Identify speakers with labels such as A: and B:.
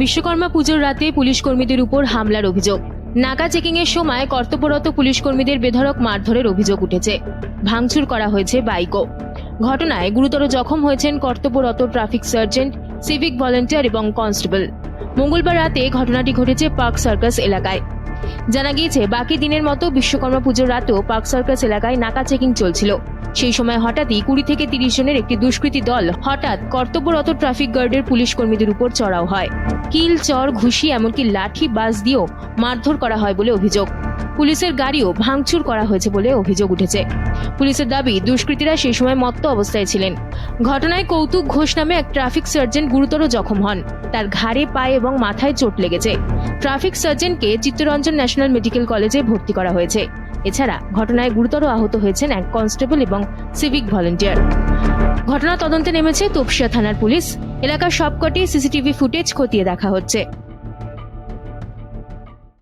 A: বিশ্বকর্মা পুজোর রাতে পুলিশ কর্মীদের উপর হামলার অভিযোগ। নাকা চেকিং এর সময় কর্তব্যরত পুলিশ কর্মীদের বেধরক মারধরের অভিযোগ উঠেছে। ভাঙচুর করা হয়েছে বাইকও। ঘটনায় গুরুতর জখম হয়েছেন কর্তব্যরত ট্রাফিক সার্জেন্ট, সিভিক ভলেন্টিয়ার এবং কনস্টেবল। মঙ্গলবার রাতে ঘটনাটি ঘটেছে পার্ক সার্কাস এলাকায়। জানা গিয়েছে, বাকি দিনের মতো বিশ্বকর্মা পুজোর রাতেও পার্ক সার্কাস এলাকায় নাকা চেকিং চলছিল। সেই সময় হঠাৎই কুড়ি থেকে তিরিশ জনের একটি দুষ্কৃতী দল হঠাৎ কর্তব্যরত ট্রাফিক গার্ডের পুলিশ কর্মীদের উপর চড়াও হয়। কিল, চর, ঘুষি, এমনকি লাঠি বাস দিয়েও মারধর করা হয় বলে অভিযোগ। পুলিশের গাড়িও ভাঙচুর করা হয়েছে বলে অভিযোগ উঠেছে। পুলিশের দাবি, দুষ্কৃতীরা সেই সময় মত্ত অবস্থায় ছিলেন। ঘটনায় কৌতুক ঘোষ নামে এক ট্রাফিক সার্জেন্ট গুরুতর জখম হন। তার ঘাড়ে, পায়ে এবং মাথায় চোট লেগেছে। ট্রাফিক সার্জেন্টকে চিত্তরঞ্জন ন্যাশনাল মেডিকেল কলেজে ভর্তি করা হয়েছে। এছাড়া ঘটনায় গুরুতর আহত হয়েছেন এক কনস্টেবল এবং সিভিক ভলেন্টিয়ার। ঘটনা তদন্তে নেমেছে তপসিয়া থানার পুলিশ। এলাকার সবকটি সিসিটিভি ফুটেজ খতিয়ে দেখা হচ্ছে।